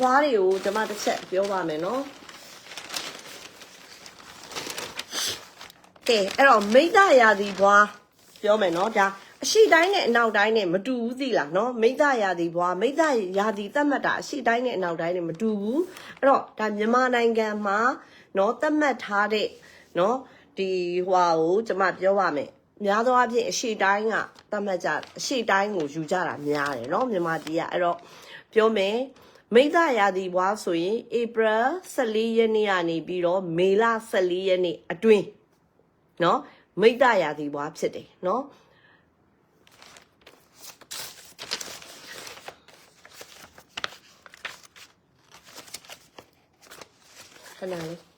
ဘွားတွေကိုကျွန်မတစ်ချက်ပြောပါမယ်နော်ကဲအဲ့တော့မိဒရာသီဘွားပြောမယ်နော်ဒါအရှိတိုင်းနဲ့အနောက်တိုင်းနဲ့မတူဘူးသိလားနော်မိဒရာသီဘွားမိဒရာသီသတ်မှတ်တာအရှိတိုင်းနဲ့အနောက်တိုင်းနဲ့မတူဘူးအဲ့တော့ဒါမြန်မာနိုင်ငံမှာနော်သတ်မှတ်ထားတဲ့နော်ဒီဟွာကိုကျွန်မပြောပါမယ်များသောအားဖြင့်အရှိတိုင်းကသတ်မှတ်ကြအရှိတိုင်းကိုယူကြတာများတယ်နော်မြန်မာပြည်ကအဲ့တော့ပြောမယ် မိဒရာသီဘွားဆိုရင် April 14ရက်နေ့ကနေပြီးတော့မေလ14ရက်နေ့အတွင်းနော်မိဒရာသီဘွားဖြစ်တယ်နော်ခဏလေး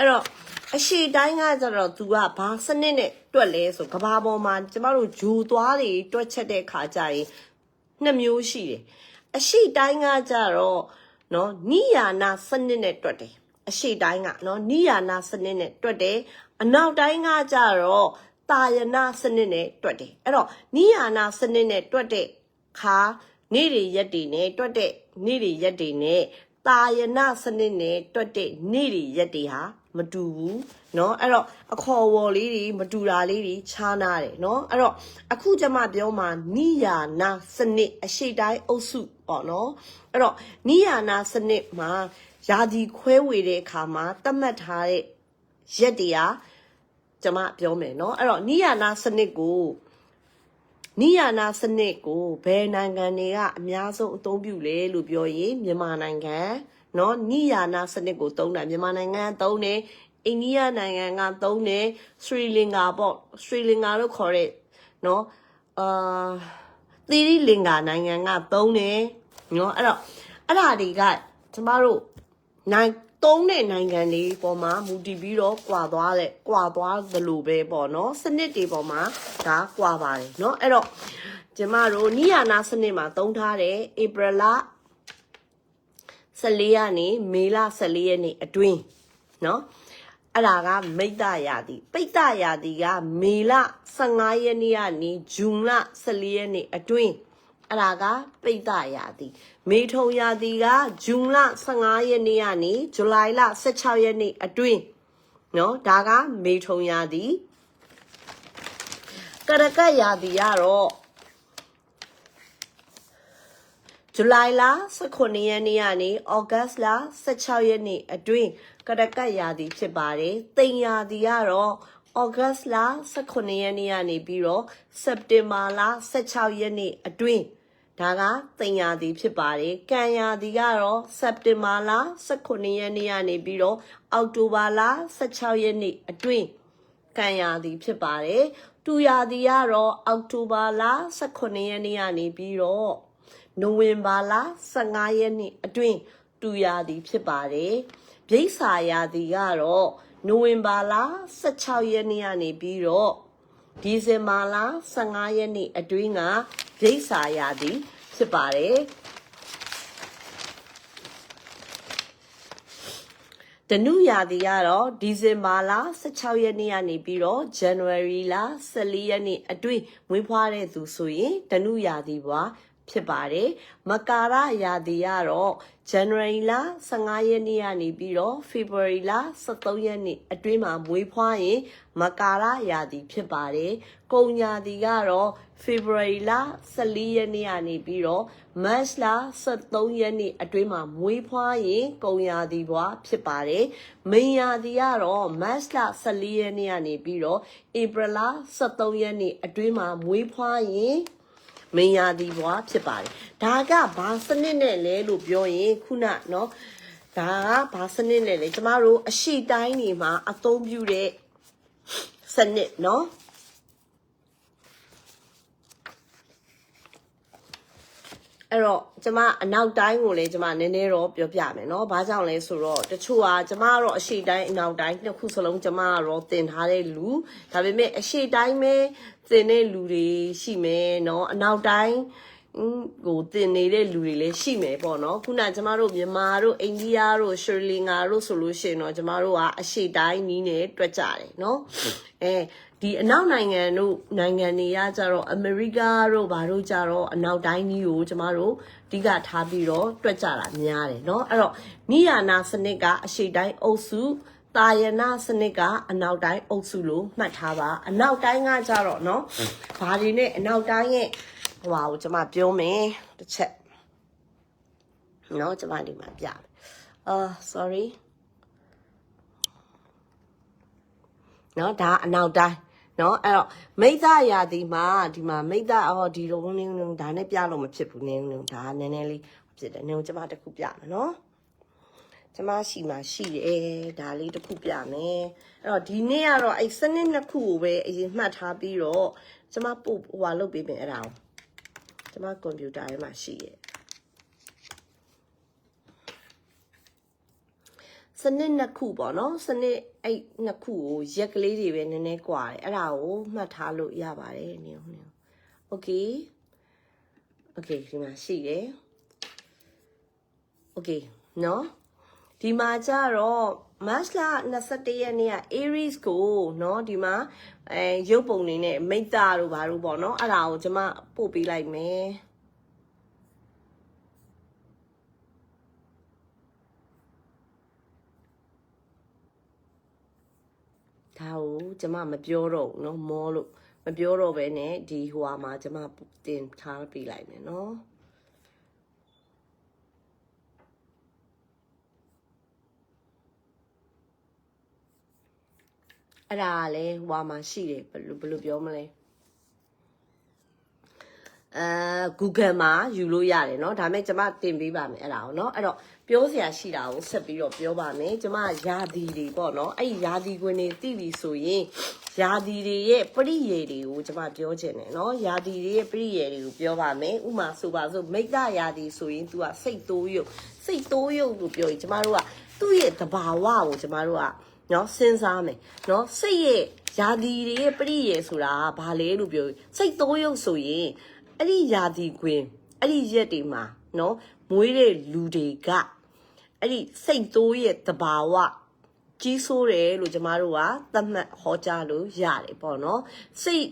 အဲ့တော့ အရှိတိုင်းကကျတော့ तू ကဘာစနစ်နဲ့တွက်လဲဆိုကဘာပေါ်မှာကျမတို့ဂျူသွားတွေတွက်ချက်တဲ့ခါကျရင်နှစ်မျိုးရှိတယ်အရှိတိုင်းကကျတော့နော်နိယာနာစနစ်နဲ့တွက်တယ်အရှိတိုင်းကနော်နိယာနာစနစ်နဲ့တွက်တယ်အနောက်တိုင်းကကျတော့တာယနာစနစ်နဲ့တွက်တယ်အဲ့တော့နိယာနာစနစ်နဲ့တွက်တဲ့ခါနေ့တွေရက်တွေနဲ့တွက်တဲ့နေ့တွေရက်တွေနဲ့ တာယနာစနစ်နဲ့တွက်တဲ့နေ့တွေရက်တွေဟာမတူဘူးเนาะအဲ့တော့အခေါ်အဝေါ်လေးတွေမတူတာလေးတွေခြားနာတယ်เนาะအဲ့တော့အခုကျမပြောမှာနိယာနာစနစ်အရှိတိုင်းအုပ်စုပေါ့เนาะအဲ့တော့နိယာနာစနစ်မှာယာဒီခွဲဝေတဲ့အခါမှာသတ်မှတ်ထားတဲ့ရက်တရားကျမပြောမယ်เนาะအဲ့တော့နိယာနာစနစ်ကို နိယာနာစနစ်ကိုဘယ်နိုင်ငံတွေကအများဆုံးအသုံးပြုလဲလို့ပြောရင်မြန်မာနိုင်ငံเนาะနိယာနာစနစ်ကိုသုံးတာမြန်မာနိုင်ငံကသုံးတယ်အိန္ဒိယနိုင်ငံကသုံးတယ်စရီလင်္ကာပေါ့စရီလင်္ကာလို့ခေါ်တဲ့เนาะအာသီရိလင်္ကာနိုင်ငံကသုံးတယ်เนาะအဲ့တော့အဲ့ဒါတွေကကျမတို့နိုင် သုံးတဲ့နိုင်ငံတွေပေါ်မှာမူတည်ပြီးတော့ကွာသွားတဲ့ကွာသွားသလိုပဲပေါ့နော်စနစ်တွေပေါ်မှာဒါကွာပါတယ်เนาะအဲ့တော့ကျမတို့နိယာနာစနစ်မှာသုံးထားတဲ့ဧပြီလ14ရက်နေ့မေလ14ရက်နေ့အတွင်းเนาะအဲ့ဒါကမိတ္တရာသီပိတ္တရာသီကမေလ15ရက်နေ့ကနေဇွန်လ14ရက်နေ့အတွင်းအဲ့ဒါကပိတ္တရာသီ မေထုံရာသီကဇွန်လ15ရက်နေ့ကနေဇူလိုင်လ16ရက်နေ့အတွင်းเนาะဒါကမေထုံရာသီကရကတ်ရာသီကတော့ဇူလိုင်လ18ရက်နေ့ကနေဩဂတ်လ16ရက်နေ့အတွင်းကရကတ်ရာသီဖြစ်ပါတယ်။တိမ်ရာသီကတော့ဩဂတ်လ18ရက်နေ့ကနေပြီးတော့စက်တင်ဘာလ16ရက်နေ့အတွင်း ဒါကတိမ်ရာသီဖြစ်ပါတယ်။ကံရာသီကတော့စက်တင်ဘာလ18ရက်နေ့ကနေပြီးတော့အောက်တိုဘာလ16ရက်နေ့အတွင်းကံရာသီဖြစ်ပါတယ်။တူရာသီကတော့အောက်တိုဘာလ18ရက်နေ့ကနေပြီးတော့နိုဝင်ဘာလ15ရက်နေ့အတွင်းတူရာသီဖြစ်ပါတယ်။မြိတ်ဆာရာသီကတော့နိုဝင်ဘာလ16ရက်နေ့ကနေပြီးတော့ ဒီဇင်ဘာလ15ရက်နေ့အတွင်းကဒိဋ္ဌာရာသီဖြစ်ပါတယ်တနုရာသီကတော့ဒီဇင်ဘာလ16ရက်နေ့ကနေပြီးတော့ January လ14ရက်နေ့အတွင်းမွေးဖွားတဲ့သူဆိုရင်တနုရာသီပွား ဖြစ်ပါတယ်မကာရရာသီကတော့ January လ15ရက်နေ့ကနေပြီးတော့ February လ13ရက်နေ့အတွင်းမှာမွေးဖွားရင်မကာရရာသီဖြစ်ပါတယ်ကုံရာသီကတော့ February လ14ရက်နေ့ကနေပြီးတော့ March လ13ရက်နေ့အတွင်းမှာမွေးဖွားရင်ကုံရာသီဘွားဖြစ်ပါတယ်မိန်ရာသီကတော့ March လ14ရက်နေ့ကနေပြီးတော့ April လ13ရက်နေ့အတွင်းမှာမွေးဖွားရင် မင်းရသည်ဘွားဖြစ်ပါတယ်ဒါကဘာစနစ်နဲ့လဲလို့ပြောရင်ခုနเนาะဒါကဘာစနစ်နဲ့လဲကျမတို့အရှိတိုင်းနေမှာအသုံးပြုတဲ့စနစ်เนาะ အဲ့တော့ကျမအနောက်တိုင်းကိုလည်းကျမနည်းနည်းတော့ပြောပြမယ်နော်။ဘာကြောင့်လဲဆိုတော့တချို့ကကျမကတော့အရှိတိုင်းအနောက်တိုင်းနှစ်ခုစလုံးကျမကတော့တင်ထားတဲ့လူဒါပေမဲ့အရှိတိုင်းပဲတင်တဲ့လူတွေရှိမယ်နော်။အနောက်တိုင်းကိုတင်နေတဲ့လူတွေလည်းရှိမယ်ပေါ့နော်ခုနကျမတို့မြန်မာတို့အိန္ဒိယတို့ရှရီလင်္ကာတို့ဆိုလို့ရှိရင်တော့ကျမတို့ကအရှိတိုင်းနီးနေတွေ့ကြတယ်နော်အဲ ဒီအနောက်နိုင်ငံတို့နိုင်ငံတွေကကြတော့အမေရိကတို့ဘာတို့ကြတော့အနောက်တိုင်းနီးကိုကျမတို့အဓိကထားပြီးတော့တွက်ကြတာများတယ်เนาะအဲ့တော့နိယာနာစနစ်ကအရှေ့တိုင်းအုပ်စုတာယနာစနစ်ကအနောက်တိုင်းအုပ်စုလို့မှတ်ထားပါအနောက်တိုင်းကကြတော့เนาะဘာတွေနဲ့အနောက်တိုင်းရဲ့ဟိုဟာကိုကျမပြောမယ်တစ်ချက်เนาะကျမဒီမှာပြမယ်အာ sorry နော်ဒါအနောက်တိုင်း နော်အဲ့တော့မိသားရာသီမှာဒီမှာမိသားအော်ဒီလိုနင်းနင်းဒါနဲ့ပြလို့မဖြစ်ဘူးနင်းနင်းဒါနည်းနည်းလေးဖြစ်တယ်နင်းကျမတစ်ခုပြမယ်နော်ကျမရှိမှာရှိတယ်ဒါလေးတစ်ခုပြမယ်အဲ့တော့ဒီနေ့ကတော့အဲ့စနစ်နှစ်ခုကိုပဲအရင်မှတ်ထားပြီးတော့ကျမပို့ဟိုဟာလုပ်ပေးမယ်အဲ့ဒါကိုကျမကွန်ပျူတာထဲမှာရှိရဲ့ စနစ်နှစ်ခုပေါ့နော်စနစ်အဲ့နှစ်ခုကိုရက်ကလေးတွေပဲနည်းနည်းกว่าတယ်အဲ့ဒါကိုမှတ်ထားလို့ရပါတယ်နင်နင်โอเคโอเคဒီမှာရှိတယ်โอเคနော်ဒီမှာကြတော့ March လ21ရက်နေ့က Aries ကိုเนาะဒီမှာအဲရုပ်ပုံနေနဲ့မိတ်တာတို့ဘာတို့ပေါ့เนาะအဲ့ဒါကိုကျွန်မပို့ပေးလိုက်မယ် ဒါကိုကျမမပြောတော့ဘူးเนาะမောလို့မပြောတော့ပဲねဒီဟိုဟာမှာကျမတင်ထားပေးလိုက်မယ်เนาะအဲ့ဒါကလည်းဟိုဟာမှာရှိတယ်ဘယ်လိုဘယ်လိုပြောမလဲအဲ Google မှာယူလို့ရတယ်เนาะဒါမဲ့ကျမတင်ပေးပါမယ်အဲ့ဒါကိုเนาะအဲ့တော့ ပြောစရာရှိတာကိုဆက်ပြီးတော့ပြောပါမယ်ကျမရာသီတွေပေါ့နော်အဲ့ရာသီခွင်တွေသိပြီဆိုရင်ရာသီတွေရဲ့ပရိယေတွေကိုကျမပြောချင်တယ်နော်ရာသီတွေရဲ့ပရိယေတွေကိုပြောပါမယ်ဥမာဆိုပါစို့မိတ္တရာသီဆိုရင် तू ကစိတ်တိုးရုပ်စိတ်တိုးရုပ်လို့ပြောရင်ကျမတို့ကသူ့ရဲ့တဘာဝကိုကျမတို့ကနော်စဉ်းစားမယ်နော်စိတ်ရဲ့ယာဒီတွေရဲ့ပရိယေဆိုတာဘာလဲလို့ပြောစိတ်သုံးရုပ်ဆိုရင်အဲ့ဒီယာဒီခွင်အဲ့ဒီရက်တွေမှာနော်မွေးတဲ့လူတွေက အဲ့ဒီစိတ်တိုးရဲ့တဘာဝကြီးဆိုးတယ်လို့ကျမတို့ကသတ်မှတ်ဟောကြားလို့ရတယ်ပေါ့နော်စိတ်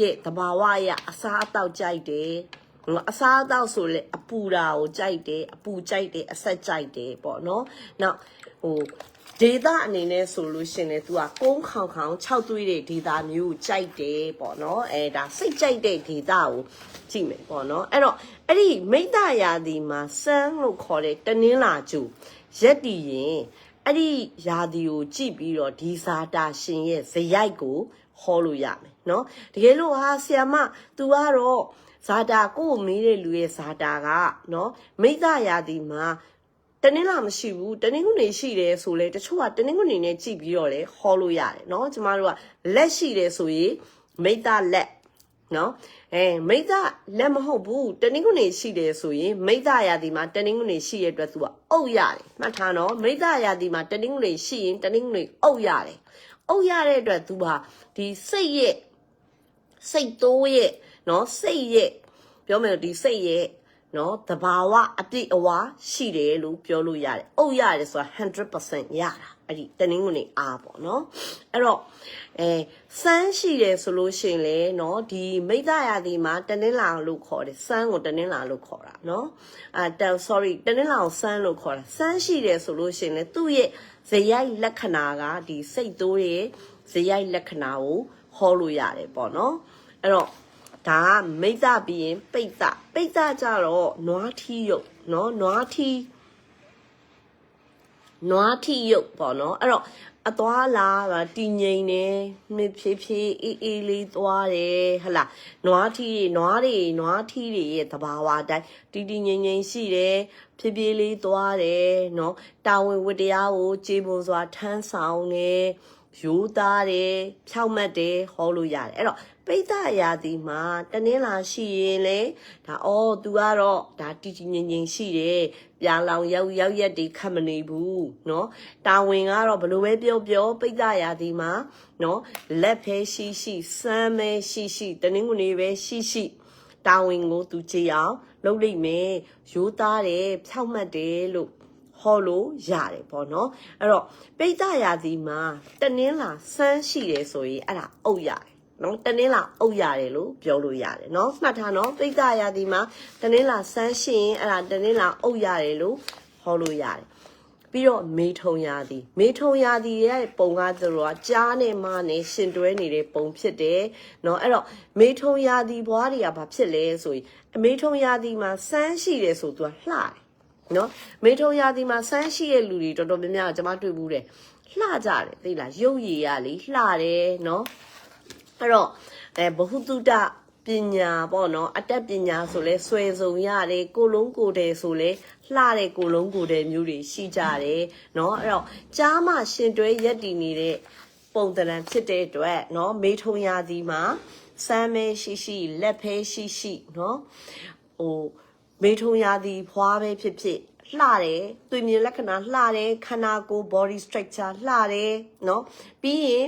ရဲ့တဘာဝရအစားအသောက်ကြိုက်တယ်အစားအသောက်ဆိုလေအပူတာကိုကြိုက်တယ်အပူကြိုက်တယ်အဆက်ကြိုက်တယ်ပေါ့နော်နောက်ဟို ဒေတာအနေနဲ့ဆိုလို့ရှင်လေ तू ကကုန်းခေါင်ခေါင်6သွေးတဲ့ဒေတာမျိုးကိုကြိုက်တယ်ပေါ့နော်အဲဒါစိတ်ကြိုက်တဲ့ဒေတာကိုကြည့်မယ်ပေါ့နော်အဲ့တော့အဲ့ဒီမိတ္တရာသီမှာစမ်းလို့ခေါ်တဲ့တနင်္လာကျူရက်တည်ရင်အဲ့ဒီရာသီကိုကြည့်ပြီးတော့ဒီဇာတာရှင်ရဲ့ဇယိုက်ကိုဟောလို့ရမယ်နော်တကယ်လို့ဟာဆီယမ तू ကတော့ဇာတာကိုကိုမေးတဲ့လူရဲ့ဇာတာကနော်မိတ္တရာသီမှာ တနင်္လာမရှိဘူးတနင်္ဂနွေရှိတယ်ဆိုလေတချို့ကတနင်္ဂနွေနဲ့ကြည့်ပြီးတော့လေဟောလို့ရတယ်เนาะကျမတို့ကလက်ရှိတယ်ဆိုရင်မိတ္တလက်เนาะအဲမိတ္တလက်မဟုတ်ဘူးတနင်္ဂနွေရှိတယ်ဆိုရင်မိတ္တရာသီမှာတနင်္ဂနွေရှိရတဲ့အတွက် तू ကအုပ်ရတယ်မှတ်ထားနော်မိတ္တရာသီမှာတနင်္ဂနွေရှိရင်တနင်္ဂနွေအုပ်ရတယ်အုပ်ရတဲ့အတွက် तू ဟာဒီစိတ်ရဲ့စိတ်တိုးရဲ့เนาะစိတ်ရဲ့ပြောမယ်ဒီစိတ်ရဲ့ နော်တဘာဝအပြည့်အဝရှိတယ်လို့ပြောလို့ရတယ်။အုပ်ရတယ်ဆိုတာ100%ရတာ။အဲ့ဒီတနင်္ဂနွေအားပေါ့နော်။အဲ့တော့အဲစမ်းရှိတယ်ဆိုလို့ရှိရင်လေနော်ဒီမိတ္တရာသီမှာတနင်္လာလို့ခေါ်တယ်။စမ်းကိုတနင်္လာလို့ခေါ်တာနော်။အာ sorry တနင်္လာကိုစမ်းလို့ခေါ်တာ။စမ်းရှိတယ်ဆိုလို့ရှိရင်လေသူ့ရဲ့ဇယိုက်လက္ခဏာကဒီစိတ်တိုးရဲ့ဇယိုက်လက္ခဏာကိုဟောလို့ရတယ်ပေါ့နော်။အဲ့တော့ ဒါကမိတ်သပြီးရင်ပိတ်သပိတ်သကြတော့နွားထီးရုပ်เนาะနွားထီးနွားထီးရုပ်ပေါ့နော်အဲ့တော့အသွားလာတည်ငြိမ်နေမြဖြည်းဖြည်းအေးအေးလေးသွားတယ်ဟလာနွားထီးနွားတွေနွားထီးတွေရဲ့သဘာဝအတိုင်းတည်တည်ငြိမ်ငြိမ်ရှိတယ်ဖြည်းဖြည်းလေးသွားတယ်နော်တာဝန်ဝတ္တရားကိုကြေပွန်စွာထမ်းဆောင်နေရိုးသားတယ်ဖြောက်မတ်တယ်ဟောလို့ရတယ်အဲ့တော့ ပိဋကရာသီမှာတနင်္လာရှိရင်လေဒါအော် तू ကတော့ဒါတည်တည်ငြိမ်ငြိမ်ရှိတယ်ပြန်လောင်ရောက်ရောက်ရက်တွေခတ်မနေဘူးเนาะတာဝန်ကတော့ဘလို့ပဲပြောပြောပိဋကရာသီမှာเนาะလက်ဖဲရှိရှိစမ်းမဲရှိရှိတနင်္ဂနွေပဲရှိရှိ တာဝန်ကိုသူကြည်အောင်လုပ်လိမ့်မယ်ရိုးသားတယ်ဖြောက်မှတ်တယ်လို့ဟောလို့ရတယ်ပေါ့နော်အဲ့တော့ပိဋကရာသီမှာတနင်းလာစမ်းရှိတယ်ဆိုရင်အဲ့ဒါအုပ်ရတယ် နော်တနင်းလာအုပ်ရတယ်လို့ပြောလို့ရတယ်နော်မှတ်ထားနော်ပိဋကရာသီမှာတနင်းလာစမ်းရှိရင်အဲ့ဒါတနင်းလာအုပ်ရတယ်လို့ဟောလို့ရတယ်ပြီးတော့မေထုံရာသီမေထုံရာသီရဲ့ပုံကားသူတို့ကကြားနဲ့မနဲ့ရှင်တွဲနေတဲ့ပုံဖြစ်တယ်เนาะအဲ့တော့မေထုံရာသီဘွားတွေကဘာဖြစ်လဲဆိုရင်အမေထုံရာသီမှာစမ်းရှိတယ်ဆိုသူကလှတယ်နော်မေထုံရာသီမှာစမ်းရှိတဲ့လူတွေတော်တော်များများကကျွန်မတွေ့ဘူးတယ်လှကြတယ်သိလားရုပ်ရည်ရလေလှတယ်နော် အဲ့တော့အဲဘ ഹു တုတပညာပေါ့နော်အတက်ပညာဆိုလဲဆွဲစုံရတယ်ကိုလုံးကိုတယ်ဆိုလဲလှတဲ့ကိုလုံးကိုတယ်မျိုးတွေရှိကြတယ်เนาะအဲ့တော့ကြားမှရှင်တွဲရက်တည်နေတဲ့ပုံသဏ္ဍာန်ဖြစ်တဲ့အတွက်เนาะမေထုံရာသီမှာစမ်းမဲရှိရှိလက်ဖဲရှိရှိเนาะဟိုမေထုံရာသီဖွားပဲဖြစ်ဖြစ်လှတယ်သွေးမြင်လက္ခဏာလှတယ်ခန္ဓာကိုယ် body structure လှတယ်เนาะပြီးရင်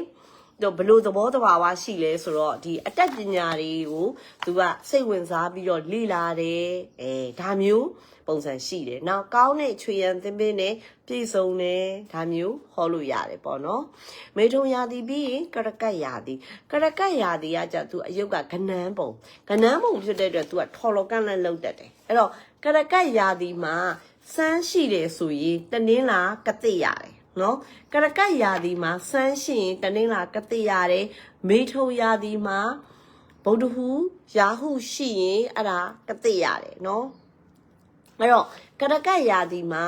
တော့ဘလို့သဘောတဘာဝရှိလဲဆိုတော့ဒီအတက်ပညာတွေကိုသူကစိတ်ဝင်စားပြီးတော့လေ့လာတယ်အဲဒါမျိုးပုံစံရှိတယ်။နောက်ကောင်းတဲ့ချွေရန်သင်ပင်းနဲ့ပြည့်စုံတယ်ဒါမျိုးဟောလို့ရတယ်ပေါ့နော်။မေထုံရာသီပြီးရင်ကရကတ်ရာသီကရကတ်ရာသီကကြသူအယုတ်ကကနန်းပုံကနန်းပုံဖြစ်တဲ့အတွက်သူကထော်လော်ကန့်လန့်လောက်တတ်တယ်။အဲ့တော့ကရကတ်ရာသီမှာစမ်းရှိတယ်ဆိုရင်တနင်းလာကတိရတယ် နော်ကရကတ်ရာသီမှာစမ်းရှိရင်တနင်္လာကတိရတယ်မေထုံရာသီမှာဗုဒ္ဓဟူရာဟုရှိရင်အဲ့ဒါကတိရတယ်နော်အဲ့တော့ကရကတ်ရာသီမှာ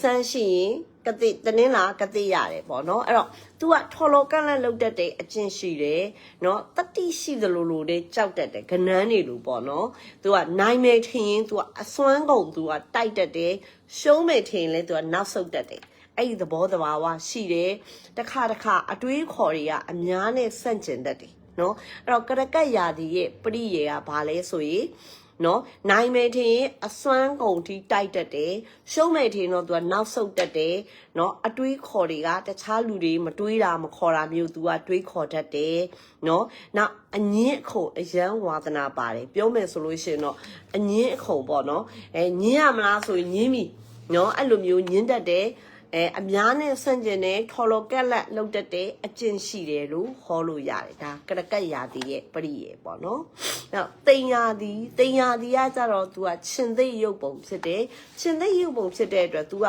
စမ်းရှိရင်ကတိတနင်္လာကတိရတယ်ပေါ့နော်အဲ့တော့ तू ကထော်လောကန့်လန့်လောက်တတ်တဲ့အကျင့်ရှိတယ်နော်တတိရှိသလိုလိုလေးကြောက်တတ်တယ်ကနန်းနေလို့ပေါ့နော် तू ကနိုင်မယ်ထင်ရင် तू ကအစွမ်းကုန် तू ကတိုက်တတ်တယ်ရှုံးမယ်ထင်ရင်လည်း तू ကနောက်ဆုတ်တတ်တယ် အဲ့ဒီသဘောတဘာဝရှိတယ်တခါတခါအတွေးခေါ်တွေကအများနဲ့ဆန့်ကျင်တတ်တယ်နော်အဲ့တော့ကရကတ်ရာသီရဲ့ပရိယေကဘာလဲဆိုရင်နော်နိုင်မယ်ထင်ရင်အစွမ်းကုန်ထိတိုက်တတ်တယ်ရှုံးမယ်ထင်တော့သူကနောက်ဆုတ်တတ်တယ်နော်အတွေးခေါ်တွေကတခြားလူတွေမတွေးတာမခေါ်တာမျိုးသူကတွေးခေါ်တတ်တယ်နော်နောက်အငင်းအခုအယံဝါသနာပါတယ်ပြောမယ်ဆိုလို့ရှိရင်တော့အငင်းအခုပေါ့နော်အဲငင်းရမလားဆိုရင်ငင်းပြီနော်အဲ့လိုမျိုးငင်းတတ်တယ် အဲအများနဲ့ဆန့်ကျင်တဲ့ထော်လော်ကက်လက်လောက်တတ်တဲ့အကျင့်ရှိတယ်လို့ဟောလို့ရတယ်ဒါကရကတ်ရာသီရဲ့ပရိယေပေါ့နော်။နောက်တိန်ရာသီတိန်ရာသီကကြတော့ तू ကရှင်သိရုပ်ပုံဖြစ်တယ်ရှင်သိရုပ်ပုံဖြစ်တဲ့အတွက် तू က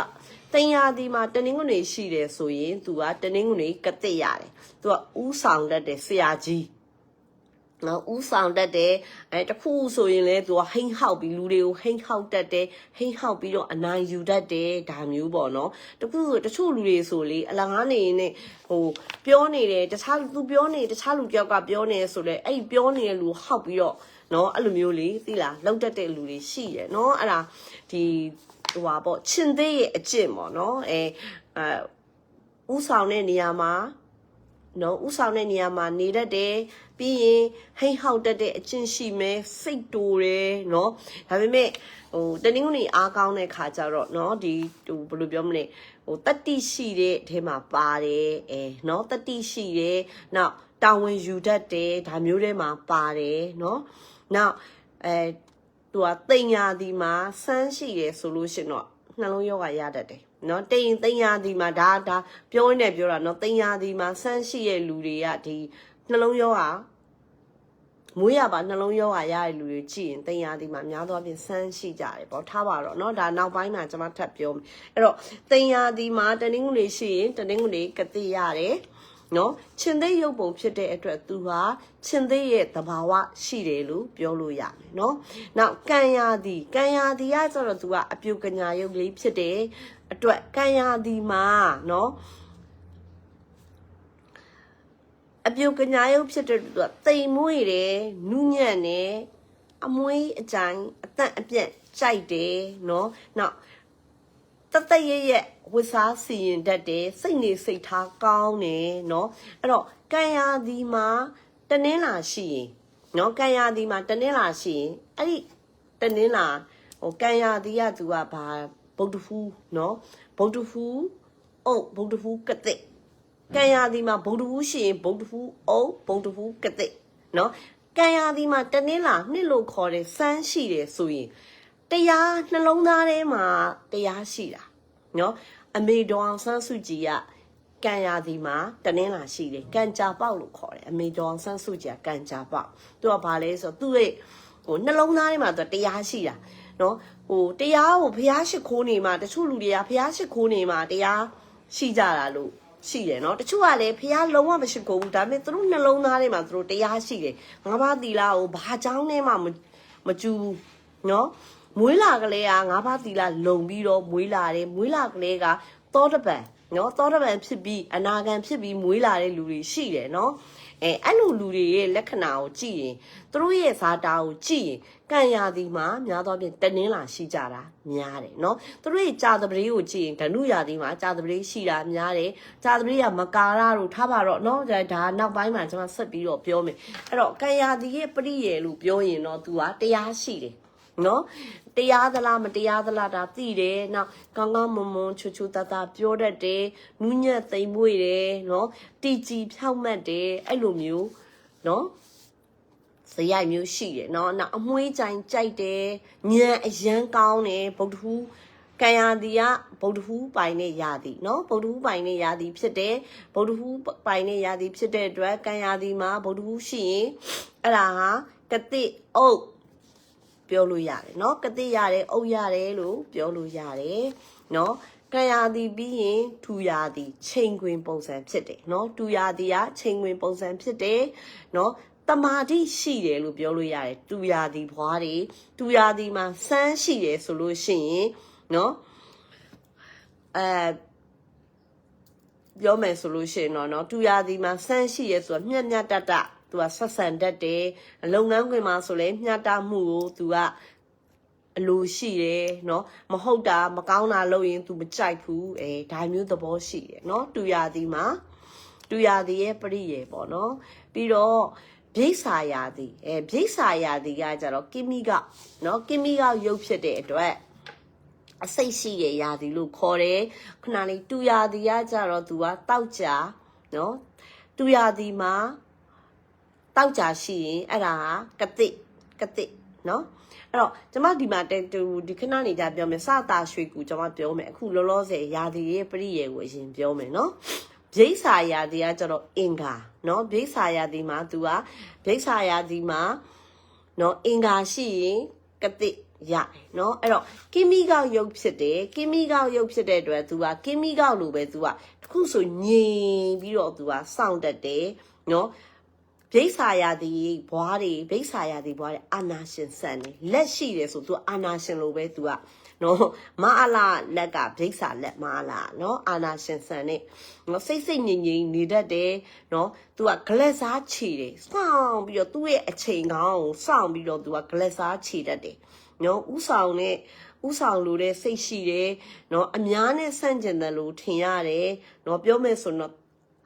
တိန်ရာသီမှာတနင်္ဂနွေရှိတယ်ဆိုရင် तू ကတနင်္ဂနွေကတိရတယ်။ तू ကဥဆောင်တတ်တဲ့ဆရာကြီး နော်ဥဆောင်တတ်တယ်အဲတခုဆိုရင်လဲသူကဟိန်းဟောက်ပြီးလူတွေကိုဟိန်းဟောက်တတ်တယ်ဟိန်းဟောက်ပြီးတော့အနိုင်ယူတတ်တယ်ဒါမျိုးပေါ့နော်တခုဆိုတချို့လူတွေဆိုလေအလားငါးနေနေဟိုပြောနေတယ်တခြားသူပြောနေတခြားလူတယောက်ကပြောနေဆိုလဲအဲ့ဒီပြောနေတဲ့လူဟောက်ပြီးတော့နော်အဲ့လိုမျိုးလေသိလားလောက်တတ်တဲ့လူတွေရှိတယ်နော်အဲ့ဒါဒီဟိုပါပေါ့ချင်းသေးရဲ့အကျင့်ပေါ့နော်အဲအဲဥဆောင်တဲ့နေရာမှာ နော်ဥဆောင်တဲ့နေရာမှာနေတတ်တယ်ပြီးရင်ဟိတ်ဟောက်တတ်တဲ့အကျင့်ရှိမယ်စိတ်တူတယ်နော်ဒါပေမဲ့ဟိုတနင်္ဂနွေအားကောင်းတဲ့ခါကျတော့နော်ဒီဟိုဘယ်လိုပြောမလဲဟိုတတိရှိတဲ့အထဲမှာပါတယ်အဲနော်တတိရှိတယ်နောက်တာဝန်ယူတတ်တယ်ဒါမျိုးတွေမှာပါတယ်နော်နောက်အဲသူကတိမ်ညာဒီမှာစမ်းရှိတယ်ဆိုလို့ရှင်တော့ နှလုံးယောဂရတတ်တယ်နော်တိမ်တိမ်ရာဒီမှာဒါဒါပြောနေပြောတာနော်တိမ်ရာဒီမှာဆန်းရှိရဲ့လူတွေကဒီနှလုံးရောဂါမွေးရပါနှလုံးရောဂါရတဲ့လူတွေကြည့်ရင်တိမ်ရာဒီမှာများသောအားဖြင့်ဆန်းရှိကြတယ်ပေါ့ထားပါတော့เนาะဒါနောက်ပိုင်းမှာကျွန်မထပ်ပြောမယ်အဲ့တော့တိမ်ရာဒီမှာတနင်္ဂနွေရှိရင်တနင်္ဂနွေကတိရတယ် နော်ချင်းသိရုပ်ပုံဖြစ်တဲ့အတွက်သူဟာချင်းသိရဲ့သဘာဝရှိတယ်လို့ပြောလို့ရမယ်နော်။နောက်ကံရာဒီကံရာဒီကကျတော့သူကအပြုကညာရုပ်လေးဖြစ်တယ်အတွက်ကံရာဒီမှာနော်အပြုကညာရုပ်ဖြစ်တဲ့သူကတိမ်မွေ့တယ်နုညံ့တယ်အမွေးအကြိုင်အသက်အပြက်ကြိုက်တယ်နော်နောက် တတရရဲ့ဝစ်စားစီရင်တတ်တယ်စိတ်နေစိတ်ထားကောင်းတယ်เนาะအဲ့တော့ကံရာဒီမှာတနင်းလာရှိရင်เนาะကံရာဒီမှာတနင်းလာရှိရင်အဲ့ဒီတနင်းလာဟိုကံရာဒီကသူကဘာဗုဒ္ဓဖူးเนาะဗုဒ္ဓဖူးအုတ်ဗုဒ္ဓဖူးကတိကံရာဒီမှာဗုဒ္ဓဖူးရှိရင်ဗုဒ္ဓဖူးအုတ်ဗုဒ္ဓဖူးကတိเนาะ ကံရသည်မှာတနင်္လာနှစ်လို့ခေါ်တဲ့စမ်းရှိတယ်ဆိုရင် တရားနှလုံးသားထဲမှာတရားရှိတာနော်အမေတော်အောင်ဆန်းစုကြည်ကကံရသည်မှာတနင်္လာရှိတယ်ကံကြပေါက်လို့ခေါ်တယ်အမေတော်အောင်ဆန်းစုကြည်ကကံကြပေါက်သူကဘာလဲဆိုတော့သူ့ရဲ့ဟိုနှလုံးသားထဲမှာသူတရားရှိတာနော်ဟိုတရားကိုဘုရားရှိခိုးနေမှာတချို့လူတွေကဘုရားရှိခိုးနေမှာတရားရှိကြတာလို့ရှိတယ်နော်တချို့ကလည်းဘုရားလုံးဝမရှိခိုးဘူးဒါပေမဲ့သူတို့နှလုံးသားထဲမှာသူတို့တရားရှိတယ်ငါးပါးသီလကိုဘာကြောင်းနဲ့မှမမကျူဘူးနော် မွေးလာကလေးကငါးပါးသီလလုံပြီးတော့မွေးလာတယ်မွေးလာကလေးကသောတပံနော်သောတပံဖြစ်ပြီးအနာဂံဖြစ်ပြီးမွေးလာတဲ့လူတွေရှိတယ်နော်အဲအဲ့လိုလူတွေရဲ့လက္ခဏာကိုကြည့်ရင်သူတို့ရဲ့ဇာတာကိုကြည့်ရင်ကံရာသီမှာများသောဖြင့်တနင်းလာရှိကြတာများတယ်နော်သူတို့ရဲ့ကြာသပတေးကိုကြည့်ရင်ဓနုရာသီမှာကြာသပတေးရှိတာများတယ်ကြာသပတေးကမကာရတို့ထားပါတော့နော်ဒါဒါနောက်ပိုင်းမှာကျွန်မဆက်ပြီးတော့ပြောမယ်အဲ့တော့ကံရာသီရဲ့ပရိယေလို့ပြောရင်တော့ तू ကတရားရှိတယ် နော်တရားသလားမတရားသလားဒါသိတယ်နောက်ကောင်းကောင်းမွန်မွန်ချူချူတတပြောတတ်တယ်နူးညံ့သိမ်မွေ့တယ်နော်တီကြည်ဖြောက်မှတ်တယ်အဲ့လိုမျိုးနော်စရိုက်မျိုးရှိတယ်နော်နောက်အမွှေးကြိုင်ကြိုက်တယ်ညံအရန်ကောင်းတယ်ဗုဒ္ဓဟူးကံရာတီကဗုဒ္ဓဟူးပိုင်နဲ့ရာတီနော်ဗုဒ္ဓဟူးပိုင်နဲ့ရာတီဖြစ်တယ်ဗုဒ္ဓဟူးပိုင်နဲ့ရာတီဖြစ်တဲ့အတွက်ကံရာတီမှာဗုဒ္ဓဟူးရှိရင်အဲ့ဒါဟာကတိအုပ် ပြောလို့ရတယ်เนาะကတိရတယ်အုပ်ရတယ်လို့ပြောလို့ရတယ်เนาะကံရာသီပြီးရင်ထူရာသီချိန်ခွင်ပုံစံဖြစ်တယ်เนาะထူရာသီကချိန်ခွင်ပုံစံဖြစ်တယ်เนาะတမာတိရှိတယ်လို့ပြောလို့ရတယ်တူရာသီဘွားတွေတူရာသီမှာစမ်းရှိတယ်ဆိုလို့ရှိရင်เนาะအဲပြောမယ်ဆိုလို့ရှိရင်တော့เนาะတူရာသီမှာစမ်းရှိရဲဆိုတာမျက်မျက်တတ သူကဆက်ဆံတတ်တယ်လုပ်ငန်းခွင်မှာဆိုလဲမျှတမှုကိုသူကအလိုရှိတယ်เนาะမဟုတ်တာမကောင်းတာလုပ်ရင် तू မကြိုက်ဘူးအဲဒါမျိုးသဘောရှိတယ်เนาะတူရာသီမှာတူရာသီရဲ့ပရိယေပေါ့เนาะပြီးတော့ဘိဆာယာသီအဲဘိဆာယာသီကကြတော့ကိမိကเนาะကိမိကရုပ်ဖြစ်တဲ့အတွက်အစိတ်ရှိရဲ့ယာသီလို့ခေါ်တယ်ခဏလေးတူယာသီကကြတော့ तू ကတောက်ကြเนาะတူယာသီမှာ တောက်ကြရှိရင်အဲ့ဒါကတိကတိเนาะအဲ့တော့ကျမဒီမှာတဲတူဒီခဏနေကြပြောမယ်စတာရွှေကူကျမပြောမယ်အခုလောလောဆယ်ယာဒီရဲ့ပရိယေကိုအရင်ပြောမယ်နော်ဘိက္ဆာယာဒီကကျတော့အင်္ဂါနော်ဘိက္ဆာယာဒီမှာ तू ကဘိက္ဆာယာဒီမှာနော်အင်္ဂါရှိရင်ကတိရတယ်နော်အဲ့တော့ကီမီကောက်ရုပ်ဖြစ်တယ်ကီမီကောက်ရုပ်ဖြစ်တဲ့အတွက် तू ကကီမီကောက်လိုပဲ तू ကတခုဆိုငြိမ်ပြီးတော့ तू ကစောင့်တတ်တယ်နော် ဗိษาရာတီဘွားတွေဗိษาရာတီဘွားတွေအာနာရှင်ဆန်တယ်လက်ရှိတယ်ဆိုသူအာနာရှင်လိုပဲသူကနော်မအလာလက်ကဗိษาလက်မအလာနော်အာနာရှင်ဆန်နဲ့နော်စိတ်စိတ်ငြိမ်ငြိမ်နေတတ်တယ်နော်သူကဂလက်စားခြေတယ်စောင့်ပြီးတော့သူ့ရဲ့အချိန်ကောင်းကိုစောင့်ပြီးတော့သူကဂလက်စားခြေတတ်တယ်နော်ဥဆောင်နဲ့ဥဆောင်လိုတဲ့စိတ်ရှိတယ်နော်အများနဲ့ဆန့်ကျင်တယ်လို့ထင်ရတယ်နော်ပြောမယ်ဆိုတော့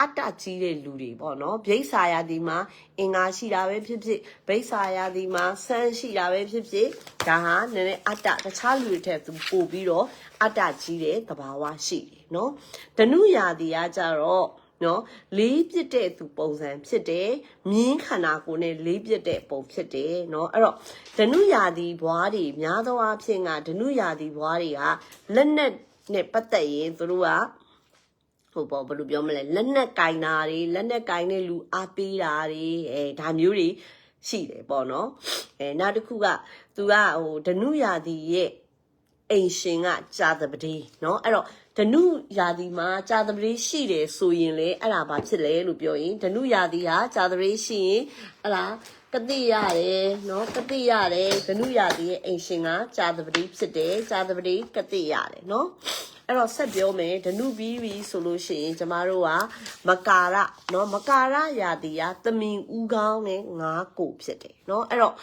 အတ္တကြီးတဲ့လူတွေပေါ့နော်ဗိက္ဆာယာဒီမှာအင်္ဂါရှိတာပဲဖြစ်ဖြစ်ဗိက္ဆာယာဒီမှာဆန်းရှိတာပဲဖြစ်ဖြစ်ဒါဟာနည်းနည်းအတ္တတခြားလူတွေထက်သူပို့ပြီးတော့အတ္တကြီးတဲ့သဘာဝရှိတယ်နော်ဓနုယာဒီကကြတော့နော်လေးပြစ်တဲ့သူပုံစံဖြစ်တယ်မြင်းခန္ဓာကိုယ်နဲ့လေးပြစ်တဲ့ပုံဖြစ်တယ်နော်အဲ့တော့ဓနုယာဒီဘွားတွေများသောအားဖြင့်ကဓနုယာဒီဘွားတွေကလက်နဲ့နဲ့ပတ်သက်ရင်သူတို့က ဟိုပေါ့ဘယ်လိုပြောမလဲလက်နဲ့ကင်တာတွေလက်နဲ့ကင်တဲ့လူအားပေးတာတွေအဲဒါမျိုးတွေရှိတယ်ပေါ့နော်အဲနောက်တစ်ခုကသူကဟိုဓနုယာဒီရဲ့အိမ်ရှင်ကကြာသပတိเนาะအဲ့တော့ဓနုယာဒီမှာကြာသပတိရှိတယ်ဆိုရင်လေအဲ့ဒါဘာဖြစ်လဲလို့ပြောရင်ဓနုယာဒီဟာကြာသပတိရှိရင်အဲ့ဒါ ကတိရတယ်เนาะကတိရတယ်ဓနုယာဒီရဲ့အိမ်ရှင်ကကြာသပတိဖြစ်တယ်ကြာသပတိကတိရတယ်เนาะအဲ့တော့ဆက်ပြောမယ်ဓနုပြီးပြီဆိုလို့ရှိရင်ကျမတို့ကမကာရเนาะမကာရယာဒီကသမင်ဦးကောင်းနဲ့ငါးကိုဖြစ်တယ်เนาะအဲ့တော့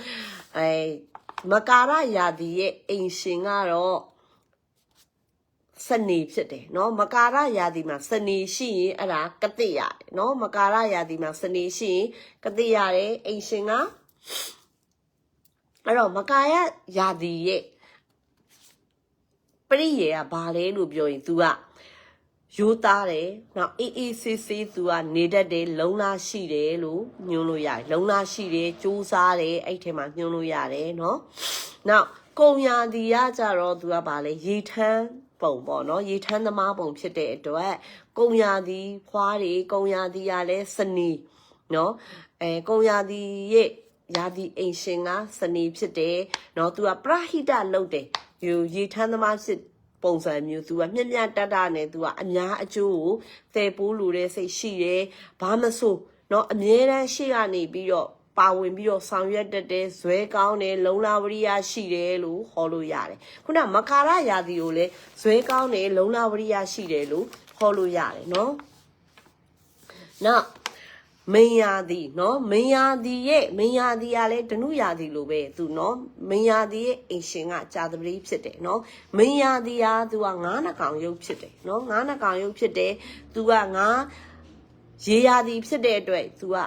အဲမကာရယာဒီရဲ့အိမ်ရှင်ကတော့ စနေဖြစ်တယ်เนาะမကာရယာဒီမှာစနေရှိရင်အဲ့ဒါကတိရတယ်เนาะမကာရယာဒီမှာစနေရှိရင်ကတိရတယ်အိမ်ရှင်ကအဲ့တော့မကာရယာဒီရဲ့ပရိယေကဘာလဲလို့ပြောရင် तू က ရိုးသားတယ်နောက်အေးအေးဆေးဆေးသူကနေတတ်တယ်လုံလာရှိတယ်လို့ညွှန်းလို့ရတယ်လုံလာရှိတယ်စူးစားတယ်အဲ့ထဲမှာညွှန်းလို့ရတယ်เนาะနောက်ကုံညာဒီကကြတော့သူကဗာလဲရေထမ်း ပုံပေါ့နော်ရေထန်းသမားပုံဖြစ်တဲ့အတွက်ကုံရာသီဖွားတွေကုံရာသီကလည်းစနီနော်အဲကုံရာသီရဲ့ရာသီအိမ်ရှင်ကစနီဖြစ်တယ်နော်သူကပရဟိတလုပ်တယ်ယူရေထန်းသမားဖြစ်ပုံစံမျိုးသူကမြက်မြတ်တတ်တာနဲ့သူကအများအကျိုးကိုသယ်ပိုးလိုတဲ့စိတ်ရှိတယ်ဘာမဆို့နော်အမြဲတမ်းရှေ့ကနေပြီးတော့ ပါဝင်ပြီးတော့ဆောင်ရွက်တတ်တယ်ဇွဲကောင်းတယ်လုံလာဝရိယရှိတယ်လို့ဟောလို့ရတယ်ခုနမကာရရာသီကိုလည်းဇွဲကောင်းတယ်လုံလာဝရိယရှိတယ်လို့ဟောလို့ရတယ်နော်နောက်မင်ယာသည်နော်မင်ယာသည်ရဲ့မင်ယာသည်ကလည်းဓနုယာသည်လိုပဲသူနော်မင်ယာသည်ရဲ့အင်ရှင်ကကြာသပတိဖြစ်တယ်နော်မင်ယာသည်ဟာသူကငါးနှကောင်ရုပ်ဖြစ်တယ်နော်ငါးနှကောင်ရုပ်ဖြစ်တယ်သူကငါးရေရာသည်ဖြစ်တဲ့အတွက်သူက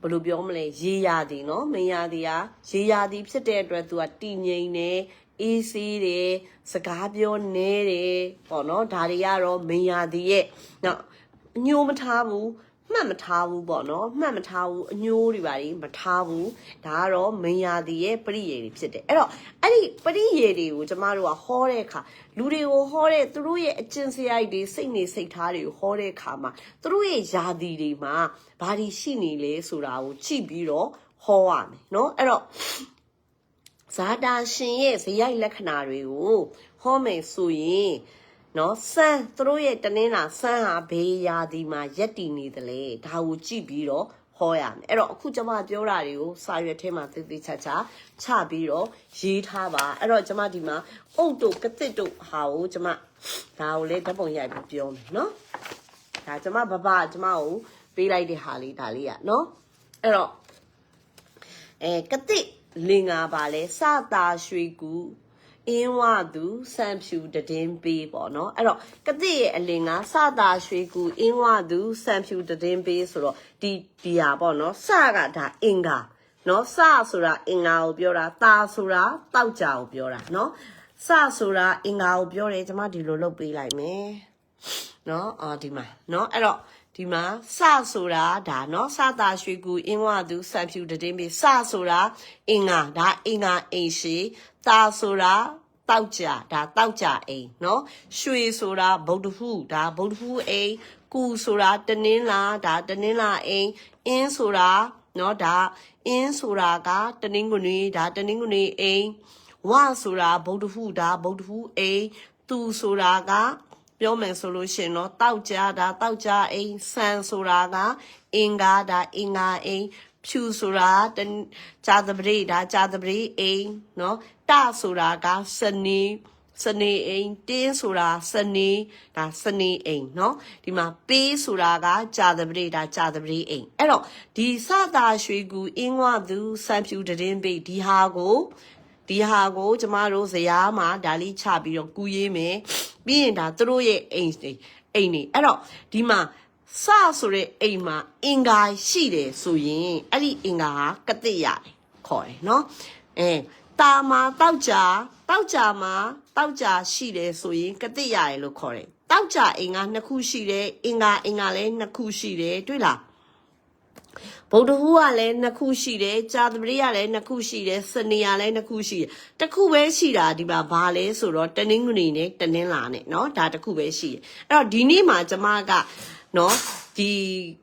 ဘယ်လိုပြောမလဲရေယာသည်เนาะမင်းယာသည်ဟာရေယာသည်ဖြစ်တဲ့အတွက်သူကတည်ငြိမ်တယ်အေးဆေးတယ်စကားပြောနေတယ်ပေါ့နော်ဒါတွေကတော့မင်းယာသည်ရဲ့နော်အညိုးမထားဘူး မှတ်မထားဘူးပေါ့နော်မှတ်မထားဘူးအညိုးတွေပါမထားဘူးဒါကတော့မင်းယာသည်ရဲ့ပရိယေတွေဖြစ်တယ်အဲ့တော့အဲ့ဒီပရိယေတွေကိုကျမတို့ကဟောတဲ့အခါလူတွေကိုဟောတဲ့သူတို့ရဲ့အကျင့်စရိုက်တွေစိတ်နေစိတ်ထားတွေကိုဟောတဲ့အခါမှာသူတို့ရဲ့ယာသည်တွေမှာဘာတွေရှိနေလဲဆိုတာကိုကြည့်ပြီးတော့ဟောရမယ်เนาะအဲ့တော့ ဇာတာရှင်ရဲ့ဇယိုက်လက္ခဏာတွေကိုဟောမယ်ဆိုရင် နော်စမ်းသူတို့ရဲ့တနင်္လာစမ်းဟာဘေးရာဒီမှာရက်တည်နေတယ်လေဒါကိုကြည့်ပြီးတော့ဟောရမယ်အဲ့တော့အခုကျွန်မပြောတာတွေကိုစာရွက်ထဲမှာသေသေးချာချာချပြီးတော့ရေးထားပါအဲ့တော့ကျွန်မဒီမှာအုတ်တို့ကတစ်တို့ဟာကိုကျွန်မဒါကိုလေဓာတ်ပုံရိုက်ပြီးပြောမယ်နော်ဒါကျွန်မဘဘကျွန်မကိုပေးလိုက်တဲ့ဟာလေးဒါလေးอ่ะနော်အဲ့တော့အဲကတိလင်္ကာပါလဲစတာရွှေကူ အင်းဝသူစံဖြူတည်င်းပေးပေါ့နော်အဲ့တော့ကတိရဲ့အလင်ကစတာရွှေကူအင်းဝသူစံဖြူတည်င်းပေးဆိုတော့ဒီဒီဟာပေါ့နော်စကဒါအင်္ဂါနော်စဆိုတာအင်္ဂါကိုပြောတာတာဆိုတာတောက်ကြကိုပြောတာနော်စဆိုတာအင်္ဂါကိုပြောတယ်ကျွန်မဒီလိုလုပ်ပေးလိုက်မယ်နော်အာဒီမှာနော်အဲ့တော့ ဒီမှာစဆိုတာဒါနော်စတာရွှေကူအင်းဝသူစံဖြူတည်င်းပြီးစဆိုတာအင်္ဂါဒါအင်္ဂါအိမ်ရှိတာဆိုတာတောက်ကြဒါတောက်ကြအိမ်နော်ရွှေဆိုတာဗုဒ္ဓဟူဒါဗုဒ္ဓဟူအိမ်ကူဆိုတာတနင်းလာဒါတနင်းလာအိမ်အင်းဆိုတာနော်ဒါအင်းဆိုတာကတနင်းကွနီဒါတနင်းကွနီအိမ်ဝဆိုတာဗုဒ္ဓဟူဒါဗုဒ္ဓဟူအိမ်သူဆိုတာက ပြောမယ်ဆိုလို့ရှိရင်တော့တောက်ကြတာတောက်ကြအိမ်ဆန်ဆိုတာကအင်္ဂါဒါအင်္ဂါအိမ်ဖြူဆိုတာတနဂျာသပရိဒါဂျာသပရိအိမ်เนาะတဆိုတာကစနေစနေအိမ်တင်းဆိုတာစနေဒါစနေအိမ်เนาะဒီမှာပေးဆိုတာကဂျာသပရိဒါဂျာသပရိအိမ်အဲ့တော့ဒီစတာရွှေကူအင်းဝသူစံဖြူတည်င်းပိတ်ဒီဟာကို ဒီဟာကိုကျမတို့ဇရာမှာဒါလေးချပြီးတော့ကူရေးမယ်ပြီးရင်ဒါသူတို့ရဲ့အိမ်တွေအိမ်နေအဲ့တော့ဒီမှာစဆိုတဲ့အိမ်မှာအင်္ဂါရှိတယ်ဆိုရင်အဲ့ဒီအင်္ဂါဟာကတိရတယ်ခေါ်တယ်နော်အဲတာမှာတောက်ကြတောက်ကြမှာတောက်ကြရှိတယ်ဆိုရင်ကတိရတယ်လို့ခေါ်တယ်တောက်ကြအင်္ဂါနှစ်ခုရှိတယ်အင်္ဂါအင်္ဂါလည်းနှစ်ခုရှိတယ်တွေ့လား ဗုဒ္ဓဟူးကလည်းနှစ်ခုရှိတယ်ကြာသပတေးကလည်းနှစ်ခုရှိတယ်စနေကလည်းနှစ်ခုရှိတယ်တစ်ခုပဲရှိတာဒီမှာဘာလဲဆိုတော့တနင်္ဂနွေနဲ့တနင်္လာနဲ့เนาะဒါတစ်ခုပဲရှိတယ်အဲ့တော့ဒီနေ့မှာကျမကเนาะဒီ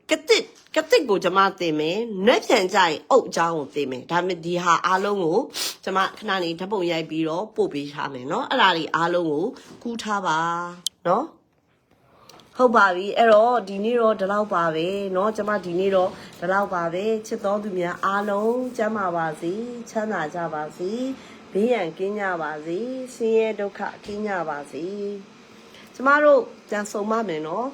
ကတစ်ကတစ်ကိုကျမသင်မယ်။နှက်ဖြန်ကြရင်အုတ်အကြောင်းကိုသင်မယ်။ဒါပေမဲ့ဒီဟာအားလုံးကိုကျမခဏနေဓာတ်ပုံရိုက်ပြီးတော့ပို့ပေးထားမယ်เนาะအဲ့ဒါတွေအားလုံးကိုကူးထားပါเนาะ ဟုတ်ပါပြီအဲ့တော့ဒီနေ့တော့ဒီလောက်ပါပဲเนาะကျမဒီနေ့တော့ဒီလောက်ပါပဲချစ်တော်သူများအားလုံးကျမ်းပါပါစေချမ်းသာကြပါစေဘေးရန်ကင်းကြပါစေဆင်းရဲဒုက္ခကင်းကြပါစေကျမတို့ပြန်ဆုံမမယ်เนาะ